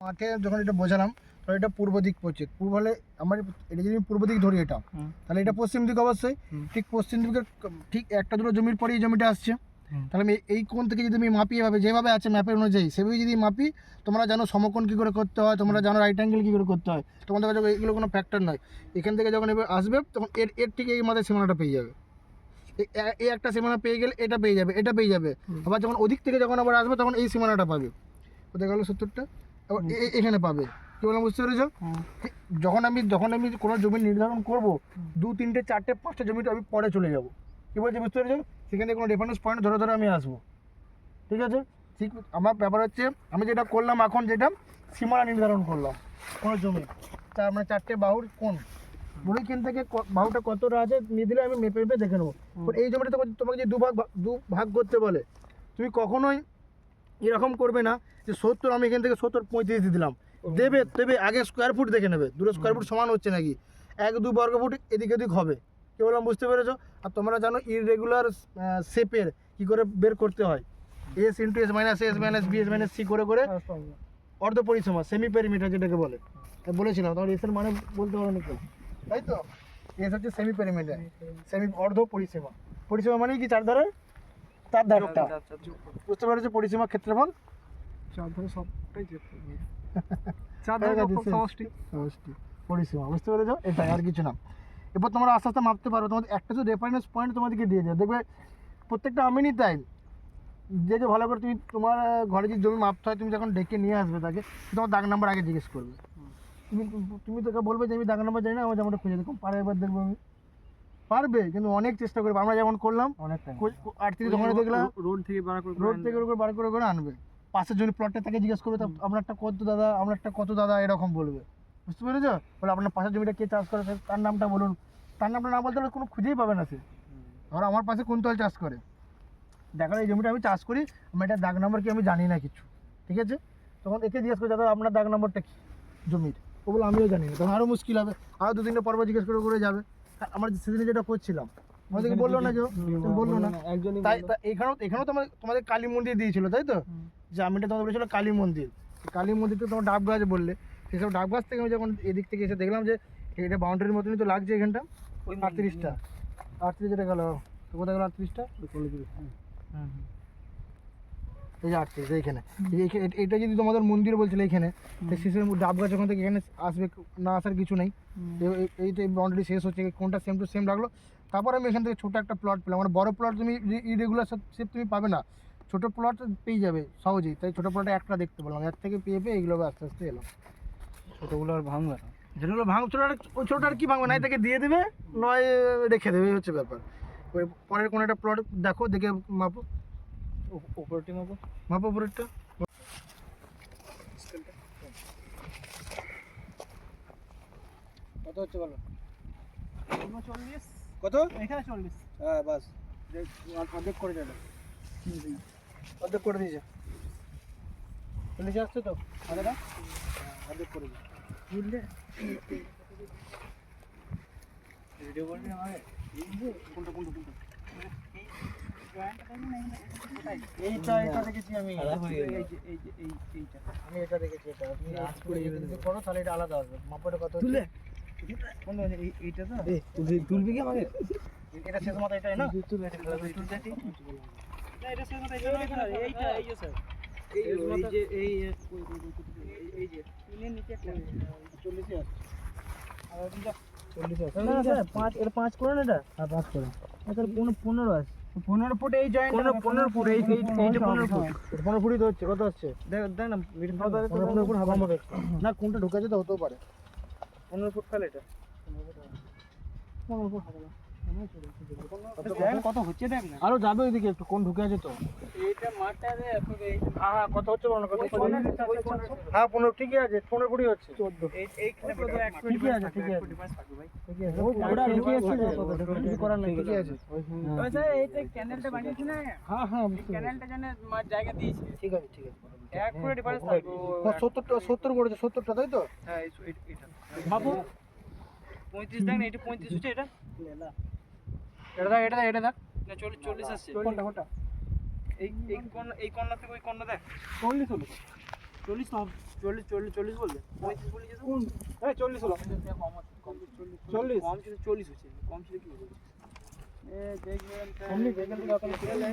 মাকে যখন এটা বোঝালাম তাহলে এটা পূর্ব দিক পড়ছে পূর্ব হলে আমার এটা যদি পূর্ব দিক ধরি এটা তাহলে এটা পশ্চিম দিক অবশ্যই। ঠিক পশ্চিম দিকের ঠিক একটা দুটো জমির পরে এই জমিটা আসছে। তাহলে আমি এই কোণ থেকে যদি আমি মাপি এভাবে যেভাবে আছে ম্যাপের অনুযায়ী সেভাবে যদি মাপি তোমরা জানো সমকোণ কী করে করতে হয় তোমরা জানো রাইট অ্যাঙ্গেল কী করে করতে হয়। তোমাদের কাছে এগুলো কোনো ফ্যাক্টর নয়। এখান থেকে যখন এবার আসবে তখন এর এর ঠিক এই মাথায় সীমানাটা পেয়ে যাবে। এই একটা সীমানা পেয়ে গেলে এটা পেয়ে যাবে এটা পেয়ে যাবে। আবার যখন ওদিক থেকে যখন আবার আসবে তখন এই সীমানাটা পাবে। কোথায় গেলো সত্তরটা? এখানে পাবে। কি বললাম বুঝতে পেরেছ? যখন আমি যখন আমি কোনো জমি নির্ধারণ করব দু তিনটে চারটে পাঁচটা জমিটা আমি পরে চলে যাব। কি বলছি বুঝতে পেরেছ? সেখানে কোনো রেফারেন্স পয়েন্ট ধরে ধরে আমি আসব। ঠিক আছে? ঠিক আমার ব্যাপার হচ্ছে আমি যেটা করলাম এখন যেটা সীমানা নির্ধারণ করলাম। কোনো জমি। চার মানে চারটে বাহুর কোন বলে এখান থেকে বাহুটা কতটা আছে নিয়ে দিলে আমি মেপে মেপে দেখে নেব। এই জমিটা তোমাকে তোমাকে যে দু ভাগ দু ভাগ করতে বলে তুমি কখনোই এরকম করবে না যে সত্তর আমি এখান থেকে সত্তর পঁয়ত্রিশ দিয়ে দিলাম। দেবে দেবে আগে স্কোয়ার ফুট দেখে নেবে। দুটো স্কোয়ার ফুট সমান হচ্ছে নাকি? এক দু বর্গ ফুট এদিক ওদিক হবে। কি বললাম বুঝতে পেরেছ? আর তোমরা জানো ইরেগুলার শেপের কি করে বের করতে হয়? S into S minus S minus B S minus C করে করে অর্ধ পরিসীমা সেমি পেরিমিটার যেটাকে বলে। বলেছিলাম তোমার এসের মানে বলতে পারো না তাই তো? এস হচ্ছে সেমি পেরিমিটার সেমি অর্ধ পরিসীমা পরিসীমা মানে কি চার চার ধারটা বুঝতে পেরেছ পরিসীমা ক্ষেত্রফল? চার ধরে সবটাই চার ধরে গেছে, কত শেষ। সমষ্টি সমষ্টি পরিসীমা বুঝতে পেরেছ? এটাই আর কিছু না। এরপর তোমরা আস্তে আস্তে মাপতে পারো। তোমাদের একটা তো রেফারেন্স পয়েন্ট তোমাদেরকে দিয়ে দেবে দেখবে প্রত্যেকটা আমিনই তাই। দেখে ভালো করে তুমি তোমার ঘরে যে জমি মাপতে হয় তুমি যখন ডেকে নিয়ে আসবে তাকে তোমার দাগ নাম্বার আগে জিজ্ঞেস করবে। তুমি তুমি তোকে বলবে যে আমি দাগ নাম্বার জানি না আমার জামাটা খুঁজে দেখো পারে এবার দেখব আমি। পারবে কিন্তু অনেক চেষ্টা করবে। আমরা যেমন করলাম অনেকটা আটত্রিশ ওখানে দেখলাম রোড থেকে বার করে রোড থেকে বার করে করে আনবে। পাশের জন্য প্লটটা তাকে জিজ্ঞেস করবে আপনার একটা কত দাদা? আমার একটা কত দাদা? এরকম বলবে। বুঝতে পেরেছ? বলে আপনার পাশের জমিটা কে চাষ করে? তার নামটা বলুন। তার নামটা না বলতে পারলে কোনো খুঁজেই পাবে না সে। ধরো আমার পাশে কুন্তল চাষ করে। দেখো এই জমিটা আমি চাষ করি আমার এটা দাগ নাম্বার কি আমি জানি না কিছু। ঠিক আছে? তখন একে জিজ্ঞেস করে দাদা আপনার দাগ নাম্বারটা কি জমির? ও বলে আমিও জানি না। তখন আরও মুশকিল হবে। আরও দু তিনটে পর্ব জিজ্ঞেস করে করে যাবে। আর আমার সেদিনে যেটা করছিলাম আমাদেরকে বলল না যে বলল না? তাই তা এখানেও এখানেও তোমাদের তোমাদের কালী মন্দির দিয়েছিল তাই তো? যে আমিটা তোমাদের বলেছিল কালী মন্দির। কালী মন্দিরটা তোমার ডাব গাছ বললে। সেসব ডাব গাছ থেকে আমি যখন এদিক থেকে এসে দেখলাম যে এটা বাউন্ডারির মতনই তো লাগছে এখানটা। আটত্রিশটা। আটত্রিশ যেটা গেল। তো কোথায় গেল আটত্রিশটা? এই যে আটত্রিশ এইখানে এই- এই- এটা যদি তোমাদের মন্দির বলছিল এইখানে এই শেষের ডাব গাছ ওখান থেকে এখানে আসবে না আসার কিছু নেই। এ- এ- এই তো বাউন্ডারি শেষ হচ্ছে কোনটা সেম টু সেম রাখল তারপর আমি এখান থেকে ছোটো একটা প্লট পেলাম। মানে বড় প্লট তুমি ইরেগুলার শেপ তুমি পাবে না। ছোটো প্লট পেয়ে যাবে সহজেই। তাই ছোটো প্লটে একটা দেখতে পেলাম। এক থেকে পেয়ে পেয়ে এগুলো আস্তে আস্তে এলাম। ছোটগুলো আর ভাঙবে না। যেগুলো ভাঙ ছোটো ওই ছোটো আর কি ভাঙবে না? তাকে দিয়ে দেবে নয় রেখে দেবে এই হচ্ছে ব্যাপার। ওই পরের কোনো একটা প্লট দেখো দেখে মাপো। উপরটি মতো মাপো পরেরটা কত হচ্ছে বলো? চল্লিশ কত? এখানে চল্লিশ। হ্যাঁ বাস। অর্ধেক করে দেবে অর্ধেক করে দিয়েছে চল্লিশ আসছে তো? আলাদা অর্ধেক করে দিয়েছে বুঝলে? ভিডিও করবি আমাকে কোনটা কোনটা কোনটা এইটা এটা দেখেছি আমি। এই যে এই যে এই এইটা। আমি এটা দেখেছি এটা। তুমি রাত পড়ে যাবে যদি করো তাহলে এটা আলাদা আসবে মাপটা কত হচ্ছে? তুলে। এইটা তো? তুলবি কি আমাকে? এটা শেষ মাথা এটাই না? তুলে তুলতে ঠিক না এটা শেষ মতো এইটা এইটা। এই যে স্যার। এই যে এই এই যে তিনের নিচে চল্লিশে আসছে আর চল্লিশে আসছে না স্যার পাঁচ এটা পাঁচ করুন এটা? হ্যাঁ পাঁচ করে। স্যার পনেরো আছে। পনেরো ফুট এই জয়েন্ট পনেরো পনেরো ফুট এই এই- এইটা পনেরো ফুট। পনেরো ফুটই তো হচ্ছে কত হচ্ছে দেখ দেখ না মিডিল কত পনেরো পনেরো ফুট হাফ আমাদের না কোনটা ঢুকেছে তো হতেও পারে। পনেরো ফুট ফেলে এটা। পনেরো ফুট হবে না কত হচ্ছে দেখ না। আরও যাবে ওইদিকে একটু কোন ঢুকে আছে তো। এইটা মাঠটা রে হ্যাঁ হ্যাঁ কত হচ্ছে বলো না কত হ্যাঁ পনেরো ঠিকই আছে পনেরো কুড়ি হচ্ছে। চোদ্দ। হয় ঠিকই আছে, ঠিকই আছে। ঠিকই আছে। ওটা ঠিকই আছে। কিছু করার নেই। ঠিকই আছে। এই যে ক্যানেলটা বানিয়েছি না? হ্যাঁ হ্যাঁ। ক্যানেলটা জন্য জায়গা দিয়েছি। ঠিক আছে ঠিক আছে। এক ফুট ডিফারেন্স থাকবে হ্যাঁ, সত্তরটা সত্তর করেছে সত্তরটা তাই তো? হ্যাঁ বাবু পঁয়ত্রিশ দেখ না এটা পঁয়ত্রিশ হচ্ছে এটা? এটা দেখ এটা দেখ এটা দেখ না চল্লিশ চল্লিশ আসছে কোনটা কোনটা? এই এই কর্নার এই কর্নার থেকে ওই কর্নার দেখ। চল্লিশ হলো। চল্লিশ তো হবে। চল্লিশ চল্লিশ চল্লিশ বললে? পঁয়ত্রিশ বলেছে তো হ্যাঁ চল্লিশ হলো। চল্লিশ। কম ছিল চল্লিশ হচ্ছে। কম ছিল কি বলছিস এ দেখবেন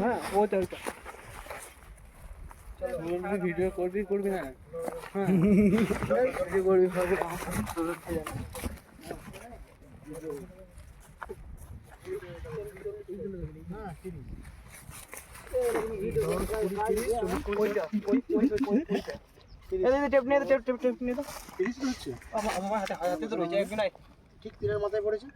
হ্যাঁ ওইটা। ওইটা ভিডিও করবি করবি না? ভিডিও করবি টেপ নিয়ে টেপ টেপ টেপ নিয়ে তিরিশ হচ্ছে আমার হাতে হাতে তো রয়েছে একজন আয় ঠিক তীরের মাথায় পড়েছে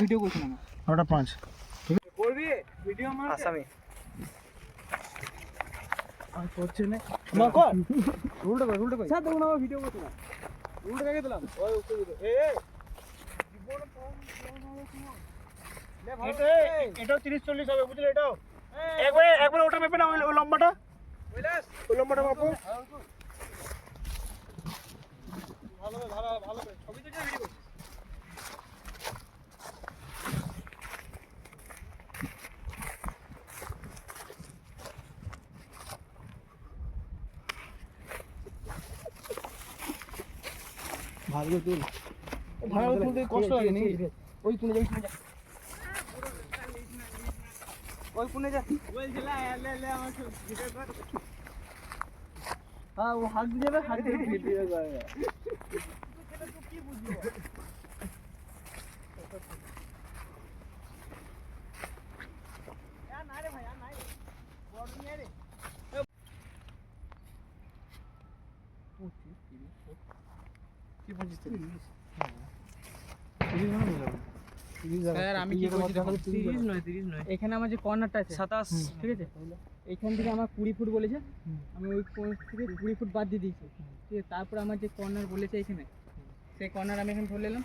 ভিডিও করছি না নটা পাঁচ করবি ভিডিও আসামি আর না মা কর উল্টো কর উল্টো কর স্যার দেখুন ভিডিও করছে না উল্টো দিলাম ওই উল্টো এ এটাও তিরিশ চল্লিশ হবে বুঝলে এটাও? একবারে একবারে ওটা মেপে না ওই ওই লম্বাটা ওই লম্বাটা মাপো। ভালো ভালো ভালো ছবি থেকে ভিডিও ভালো তুল। ভালো তুলতে কষ্ট লাগে নাকি? ওই তুলে যাই তুলে যা। ওই কোনে যা। বলছিল লে লে আমার ভিডিও হ্যাঁ ও হাত দিয়ে হাত দিয়ে ভিডিও করে কি পঁচিশ, তিরিশ? স্যার আমি কি বলছি দেখো 30 নয় 30 নয়। এখানে আমার যে কর্নারটা আছে 27 ঠিক আছে? এখান থেকে আমার 20 ফুট বলেছে। আমি ওই থেকে 20 ফুট বাদ দিয়ে দিয়েছি। ঠিক আছে তারপর আমার যে কর্নার বলেছে এখানে সেই কর্নার আমি এখানে ধরে নিলাম।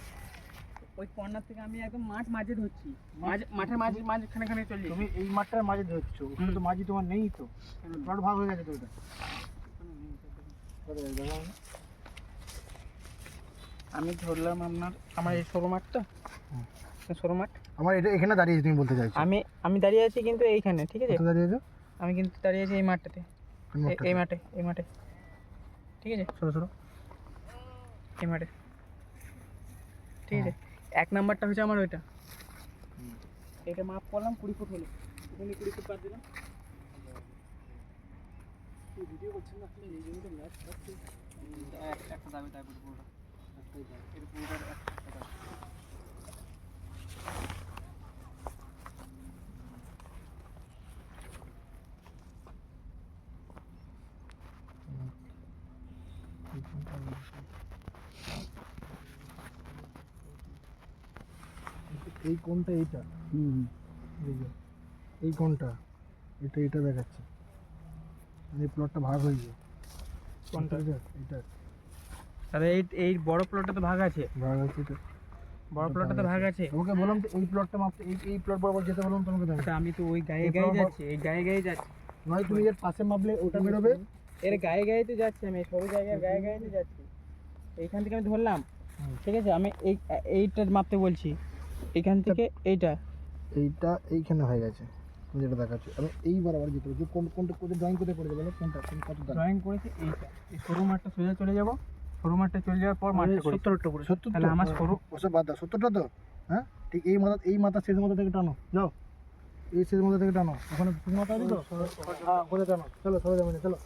ওই কর্নার থেকে আমি একদম মাঠ মাঝে ধরছি। মাঝে মাঠের মাঝে মাঝখানে খানে চলে তুমি এই মাঠটার মাঝে ধরছো ওখানে তো মাঝি তোমার নেই তো। প্লট ভাগ হয়ে গেছে তো ওটা কোথায় গেছে? দেখাও না। আমি ধরলাম আপনার আমার এই সরু মাঠটা? সরু মাঠ? আমার এটা এখানে দাঁড়িয়ে তুমি বলতে চাইছো? আমি আমি দাঁড়িয়ে আছি কিন্তু এইখানে ঠিক আছে? দাঁড়িয়ে দাঁড়িয়েছো আমি কিন্তু দাঁড়িয়ে আছি এই মাঠটাতে। এই মাঠে এই মাঠে। ঠিক আছে? সরো সরো। এই মাঠে। ঠিক আছে? এক নাম্বারটা হচ্ছে আমার ওইটা। এটা মাপ করলাম কুড়ি ফুট হলো। এখানে কুড়ি ফুট বাদ দিলাম। ভিডিও করছেন না আপনি এই করছি একটা দাবি তাই পুরোটা এই কোনটা এইটা? এই যে, এই কোনটা এটা এটা দেখাচ্ছে। এই প্লটটা ভাগ হয়ে যায় কোনটা? এটা। আরে এই এই বড় প্লটটা তো ভাগ আছে। ভাগ আছে তো। বড় প্লটটা তো ভাগ আছে। তোমাকে বললাম তো এই প্লটটা মাপতে এই এই প্লট বরাবর যেতে বললাম তোমাকে দেখো আচ্ছা, আমি তো ওই গায়ে গায়ে যাচ্ছি এই গায়ে গায়ে যাচ্ছি। নয় তুমি এর পাশে মাপলে ওটা বেরোবে। এর গায়ে গায়ে তো যাচ্ছি আমি সবু জায়গায় গায়ে গায়ে তো যাচ্ছি। এইখান থেকে আমি ধরলাম। ঠিক আছে? আমি এই এইটা মাপতে বলছি। এখান থেকে এইটা। এইটা এইখানে হয়ে গেছে তুমি যেটা দেখাচ্ছ। আমি এই বরাবর যেতে কোন কোনটা কোথায় ড্রয়িং কোথায় করেছে বলো? কোনটা কোন কত ড্রয়িং করেছি এইটা। এই সরু মাঠটা সোজা চলে যাব। সরু মাঠটা চলে যাওয়ার পর মাঠটা সত্তরটা করে সত্তর তাহলে আমার সরু ওসব বাদ দাও সত্তরটা তো? হ্যাঁ? ঠিক এই মাথা এই মাথা শেষ মাথা থেকে টানো। যাও। এই শেষ মাথা থেকে টানো। ওখানে মাথা আছে তো? হ্যাঁ করে টানো। চলো সবাই যাবে চলো।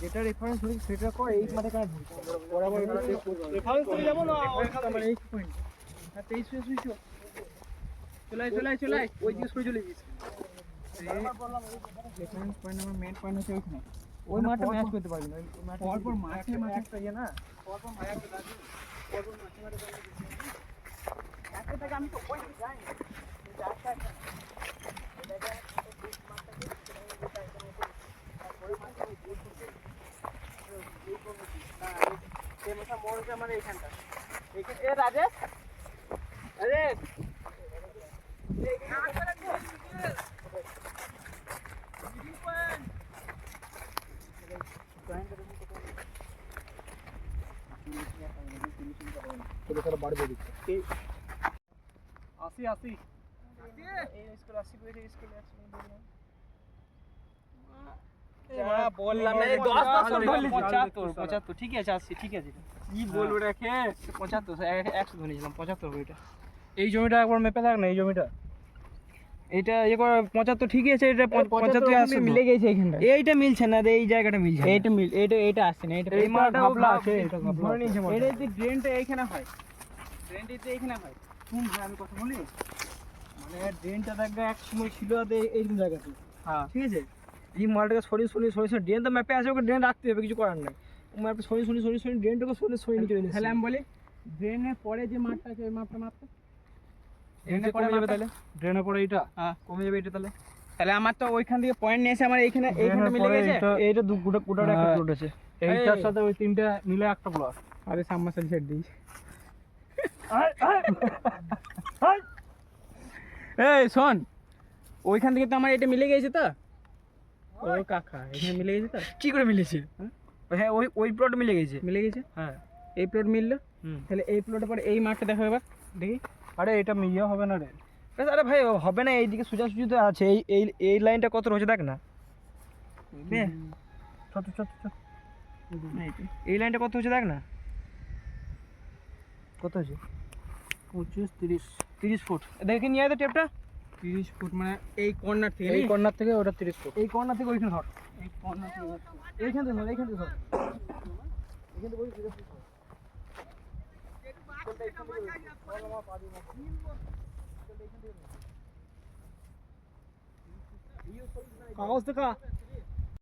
যেটা রেফারেন্স হয়েছে সেটা কর এই মাঠে কেন বরাবর রেফারেন্স করে যাব না? আমার এই পয়েন্ট হ্যাঁ তেইশ চলাই চলাই চলাই। ওই দিকে সরে চলে গেছি রেফারেন্স পয়েন্ট আমার মেন পয়েন্ট হচ্ছে ওইখানে। ওই মাঠটা ম্যাচ করতে পারবি না ওই মাঠে পরপর মাঠে মাঠে একটা ইয়ে না? পরপর মাঠে একটা দাবি পরপর মাঠে মাঠে দাবি একটা আমি তো ওই দিকে যাই এ রাজেশ? রাজেশ চলো তারা বাড়বে দিচ্ছে আশি আশি বললাম না এই দশ দশ করে ধরলি পঁচাত্তর পঁচাত্তর ঠিক আছে আসছি ঠিক আছে কি বলব রেখে পঁচাত্তর এক- একশো ধরেছিলাম পঁচাত্তর হবে এটা এই জমিটা একবার মেপে থাক না এই জমিটা এটা ইয়ে করে পঁচাত্তর ঠিকই আছে এটা পঁচাত্তর আসছে মিলে গেছে এইখানটা এইটা মিলছে না এই জায়গাটা মিলছে। এইটা মিল এটা এটা আসছে না এটা এই মালটা ঘাপলা আছে এটা নিয়েছে এটা যে ড্রেনটা এইখানে হয় ড্রেনটা এইখানে হয় শুন ভাই আমি কথা বলি? মানে ড্রেনটা দেখবে এক সময় ছিল এইরকম জায়গাতে। হ্যাঁ। ঠিক আছে? এই মালটাকে সরিয়ে সরিয়ে সরিয়ে সরিয়ে ড্রেন তো ম্যাপে আছে ওকে ড্রেন রাখতে হবে কিছু করার নাই। ম্যাপে সরিয়ে সরিয়ে সরিয়ে সরিয়ে ড্রেনটাকে সরিয়ে সরিয়ে নিচে চলে তাহলে আমি বলি ড্রেনের পরে যে মাঠটা আছে ওই মাঠটা মাপটা? ড্রেনে কমে যাবে তাহলে? ড্রেনে পরে এটা হ্যাঁ। কমে যাবে এটা তাহলে? তাহলে আমার তো ওইখান থেকে পয়েন্ট নিয়ে এসে আমার এইখানে এইখানে মিলে গেছে? এইটা দু গোটা গোটার একটা হ্যাঁ। প্লট আছে। এইটার সাথে ওই তিনটা মিলে একটা প্লট আরে সাবমার্সাল সেট দিই এই শোন। ওইখান থেকে তো আমার এটা মিলে গেছে তো? ও কাকা এখানে মিলে গেছে তো? কি করে মিলেছে? হ্যাঁ? ওই ওই প্লট মিলে গেছে। মিলে গেছে? হ্যাঁ। এই প্লট মিললো? তাহলে এই প্লটের পরে এই মাঠটা দেখো এবার। দেখি। আরে এটা ইয়ে হবে না রে। আরে আরে ভাই হবে না এইদিকে সোজাসুজি তো আছে। এই এই এই লাইনটা কত রয়েছে দেখ না। বে, ছোট ছোট ছোট এই লাইনটা কত হচ্ছে দেখ না। কত হচ্ছে পঁচিশ তিরিশ। তিরিশ ফুট। দেখে নিয়ে আয় টেপটা। তিরিশ ফুট মানে এই কর্নার থেকে এই কর্নার থেকে ওটা তিরিশ ফুট। এই কর্নার থেকে ওইখানে ধর। এই কর্নার থেকে এইখান থেকে ধর এইখান থেকে ধর। এইখান থেকে ওই তিরিশ